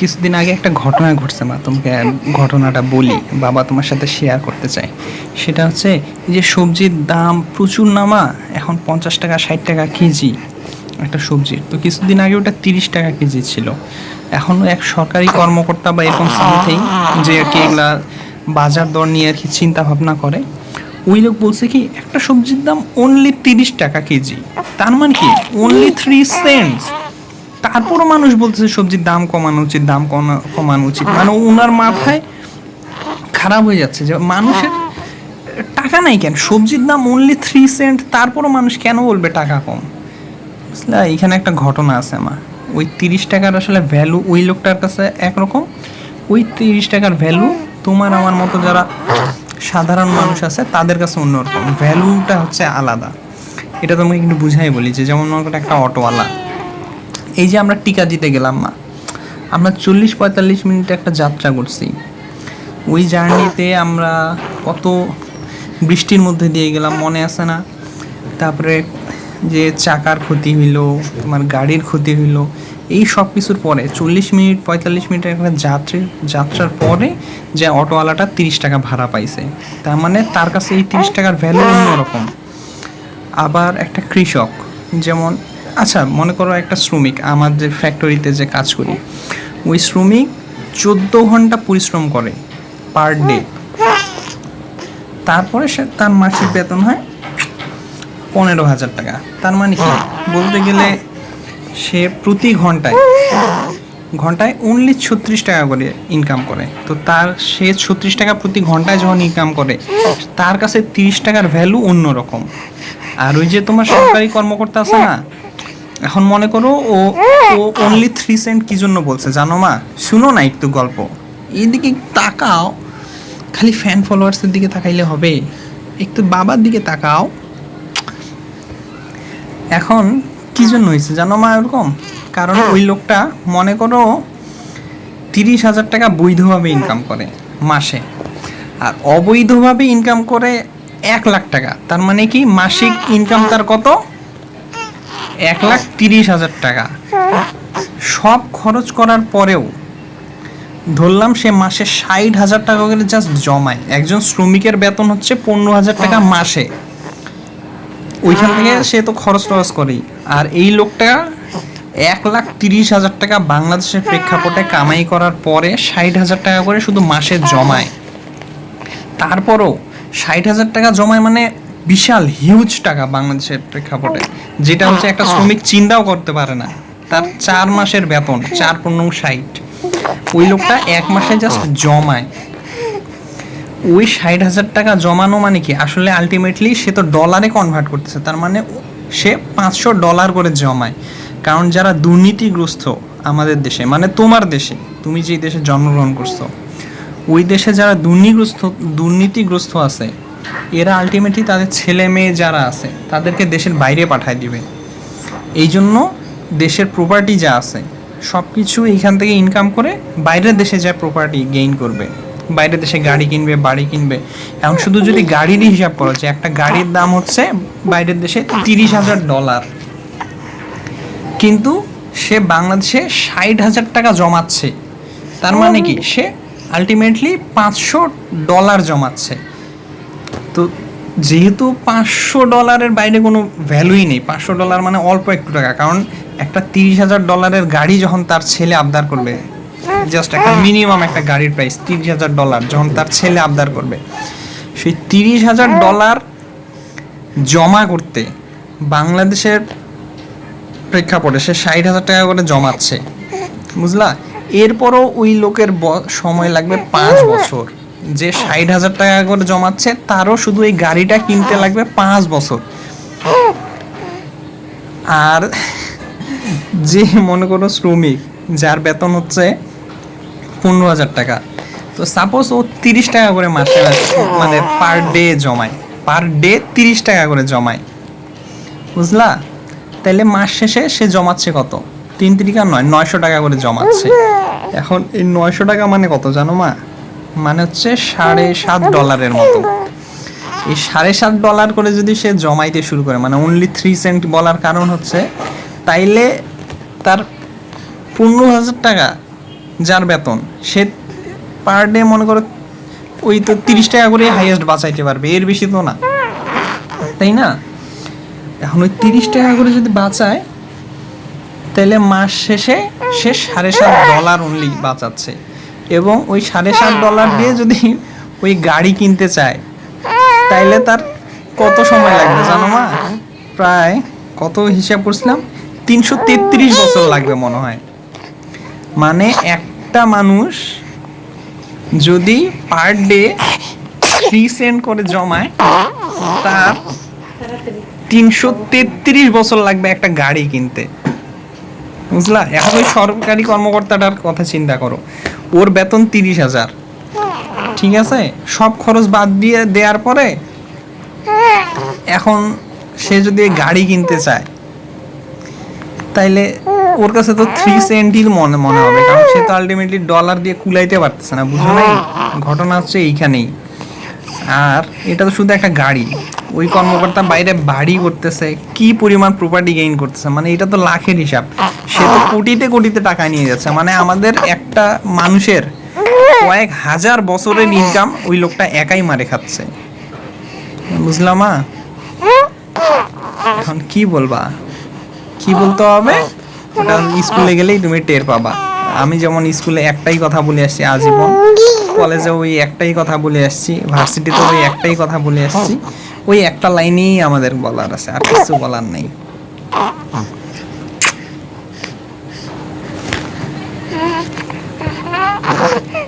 কিছুদিন আগে একটা ঘটনা ঘটছে, মা, তোমাকে ঘটনাটা বলি, বাবা তোমার সাথে শেয়ার করতে চাই। সেটা হচ্ছে যে সবজির দাম প্রচুর নামা এখন পঞ্চাশ টাকা, ষাট টাকা কেজি একটা সবজির। তো কিছুদিন আগে ওটা তিরিশ টাকা কেজি ছিল। এখন এক সরকারি কর্মকর্তা বা এরকম সামথিং যে আর কি এগুলা বাজার দর নিয়ে আর কি চিন্তা ভাবনা করে, ওই লোক বলছে কি, একটা সবজির দাম অনলি তিরিশ টাকা কেজি। তার মানে কি? অনলি থ্রি সেন্টস তারপরও মানুষ বলতেছে সবজির দাম কমানো উচিত, দাম কমা- কমানো উচিত। মানে ওনার মাথায় খারাপ হয়ে যাচ্ছে যে মানুষের টাকা নাই কেন? সবজির দাম অনলি থ্রি সেন্ট তারপরও মানুষ কেন বলবে টাকা কম? বুঝলা এখানে একটা ঘটনা আছে আমার। ওই তিরিশ টাকার আসলে ভ্যালু ওই লোকটার কাছে একরকম। ওই তিরিশ টাকার ভ্যালু তোমার আমার মতো যারা সাধারণ মানুষ আছে, তাদের কাছে অন্যরকম। ভ্যালুটা হচ্ছে আলাদা। এটা তোমাকে একটু বুঝাই বলি যে, যেমন মনে একটা অটোওয়ালা। এই যে আমরা টিকা দিতে গেলাম, মা। আমরা চল্লিশ পঁয়তাল্লিশ মিনিটে একটা যাত্রা করছি। ওই জার্নিতে আমরা কত বৃষ্টির মধ্যে দিয়ে গেলাম, মনে আছে না? তারপরে যে চাকার ক্ষতি হইল, তোমার গাড়ির ক্ষতি হইল, এই সব কিছুর পরে, চল্লিশ মিনিট, পঁয়তাল্লিশ মিনিটের একটা যাত্রী, যাত্রার পরে যে অটোওয়ালাটা তিরিশ টাকা ভাড়া পাইছে। তার মানে তার কাছে এই তিরিশ টাকার ভ্যালু অন্যরকম। আবার একটা কৃষক, যেমন আচ্ছা মনে করো একটা শ্রমিক, আমার যে ফ্যাক্টরিতে যে কাজ করি, ওই শ্রমিক চোদ্দ ঘণ্টা পরিশ্রম করে পার ডে তারপরে সে তার মাসিক বেতন হয় পনেরো হাজার টাকা। তার মানে কি? বলতে গেলে সে প্রতি ঘন্টায় ঘন্টায় অনলি ছত্রিশ টাকা করে ইনকাম করে। তো তার সে ছত্রিশ টাকা প্রতি ঘন্টায় যখন ইনকাম করে, তার কাছে তিরিশ টাকার ভ্যালু অন্যরকম। আর ওই যে তোমার সরকারি কর্মকর্তা আছে না এখন মনে করো ও ও অনলি থ্রি সেন্ট কি জন্য বলছে? জানো মা? শুনো না একটু গল্প। এদিকে তাকাও, খালি ফ্যান ফলোয়ার্সের দিকে তাকাইলে হবে। একটু বাবার দিকে তাকাও। এখন কি জন্য হয়েছে জানো মা এরকম? কারণ ওই লোকটা মনে করো তিরিশ হাজার টাকা বৈধভাবে ইনকাম করে মাসে। আর অবৈধভাবে ইনকাম করে এক লাখ টাকা। তার মানে কি মাসিক ইনকাম তার কত? এক লাখ তিরিশ হাজার টাকা। সব খরচ করার পরেও ধরলাম সে মাসে ষাট হাজার টাকা করে জাস্ট জমায়। একজন শ্রমিকের বেতন হচ্ছে পনেরো হাজার টাকা মাসে। ওইখান থেকে সে তো খরচ টরচ করেই। আর এই লোকটা এক লাখ তিরিশ হাজার টাকা বাংলাদেশের প্রেক্ষাপটে কামাই করার পরে ষাট হাজার টাকা করে শুধু মাসে জমায়। তারপরও ষাট হাজার টাকা জমায় মানে বিশাল হিউজ টাকা বাংলাদেশের প্রেক্ষাপটে। যেটা হচ্ছে একটা শ্রমিক চিন্তাও করতে পারে না। তার চার মাসের বেতন চার পনেরো ষাট। ওই লোকটা এক মাসে জাস্ট জমায়। ওই ষাট হাজার টাকা জমানো মানে কি? আসলে আলটিমেটলি সে তো ডলারে কনভার্ট করতেছে। তার মানে সে পাঁচশো ডলার করে জমায়। কারণ যারা দুর্নীতিগ্রস্ত আমাদের দেশে মানে তোমার দেশে তুমি যেই দেশে জন্মগ্রহণ করছ ওই দেশে যারা দুর্নীগ্রস্ত দুর্নীতিগ্রস্ত আছে এরা আলটিমেটলি তাদের ছেলে মেয়ে যারা আছে, তাদেরকে দেশের বাইরে পাঠায় দিবে। এই জন্য দেশের প্রপার্টি যা আছে সব কিছু এইখান থেকে ইনকাম করে বাইরের দেশে যা প্রপার্টি গেইন করবে। বাইরের দেশে গাড়ি কিনবে, বাড়ি কিনবে। এখন শুধু যদি গাড়িরই হিসাব করা যায় একটা গাড়ির দাম হচ্ছে বাইরের দেশে তিরিশ হাজার ডলার কিন্তু সে বাংলাদেশে ষাট হাজার টাকা জমাচ্ছে। তার মানে কি? সে আলটিমেটলি পাঁচশো ডলার জমাচ্ছে। তো যেহেতু পাঁচশো ডলারের বাইরে কোনো ভ্যালুই নেই পাঁচশো ডলার মানে অল্প একটু টাকা কারণ একটা তিরিশ হাজার ডলারের গাড়ি যখন তার ছেলে আবদার করবে জাস্ট একটা মিনিমাম একটা গাড়ির প্রাইস তিরিশ হাজার ডলার যখন তার ছেলে আবদার করবে সেই তিরিশ হাজার ডলার জমা করতে বাংলাদেশের প্রেক্ষাপটে সে ষাট হাজার টাকা করে জমাচ্ছে বুঝলা? এরপরও ওই লোকের সময় লাগবে পাঁচ বছর। যে ষাট হাজার টাকা করে জমাচ্ছে, তারও শুধু এই গাড়িটা কিনতে লাগবে পাঁচ বছর। আর যে মনে করো শ্রমিক, যার বেতন হচ্ছে পনেরো হাজার টাকা, তো সাপোজ ও তিরিশ টাকা করে মাসে মানে পার ডে জমায়। পার ডে তিরিশ টাকা করে জমায়। বুঝলা? তাহলে মাস শেষে সে জমাচ্ছে কত? তিন তিরিকা নয়, নয়শো টাকা করে জমাচ্ছে। এখন এই নয়শো টাকা মানে কত জানো মা? মানে হচ্ছে সাড়ে সাত ডলারের মতো। এই সাড়ে সাত ডলার করে যদি সে জমাইতে শুরু করে মানে অনলি থ্রি সেন্ট বলার কারণ হচ্ছে, তাইলে তার পনেরো হাজার টাকা যার বেতন, সে পার ডে মনে করো ওই তো তিরিশ টাকা করে হাইয়েস্ট বাঁচাইতে পারবে, এর বেশি তো না। তাই না? এখন ওই তিরিশ টাকা করে যদি বাঁচায় তাহলে মাস শেষে সে সাড়ে সাত ডলার অনলি বাঁচাচ্ছে। এবং ওই সাড়ে সাত ডলার দিয়ে যদি ওই গাড়ি কিনতে চায় তাইলে তার কত সময় লাগবে জানো মা? প্রায় কত হিসাব করছিলাম? তিনশো তেত্রিশ বছর লাগবে মনে হয়। মানে একটা মানুষ যদি পার ডে থ্রি সেন্ট করে জমায় তার তিনশো তেত্রিশ বছর লাগবে একটা গাড়ি কিনতে। বুঝলা? এখন ওই সরকারি কর্মকর্তাটার কথা চিন্তা করো। ওর বেতন তিরিশ হাজার। ঠিক আছে? সব খরচ বাদ দিয়ে দেওয়ার পরে এখন সে যদি গাড়ি কিনতে চায়, তাইলে ওর কাছে তো থ্রি সেন্টই মনে মনে হবে, কারণ সে তো আলটিমেটলি ডলার দিয়ে কুলাইতে পারতেছে না বুঝলো ঘটনা হচ্ছে এইখানেই। আর এটা তো শুধু একটা গাড়ি। ওই কর্মকর্তা বাইরে বাড়ি করতেছে, কি পরিমাণ প্রপার্টি গেইন করতেছে মানে এটা তো লাখের হিসাব। সে তো কোটিতে কোটিতে টাকা নিয়ে যাচ্ছে মানে আমাদের একটা মানুষের কয়েক হাজার বছরের ইনকাম ওই লোকটা একাই মারে খাচ্ছে। বুঝলাম, মা? এখন কি বলবা? কি বলতে হবে? ওটা স্কুলে গেলেই তুমি টের পাবা। আমি যেমন স্কুলে একটাই কথা বলে আসছি, আজীবন। কলেজে ওই একটাই কথা বলে আসছি ভার্সিটিতে ওই একটাই কথা বলে আসছি। ওই একটা লাইনেই আমাদের বলার আছে আর কিছু বলার নেই।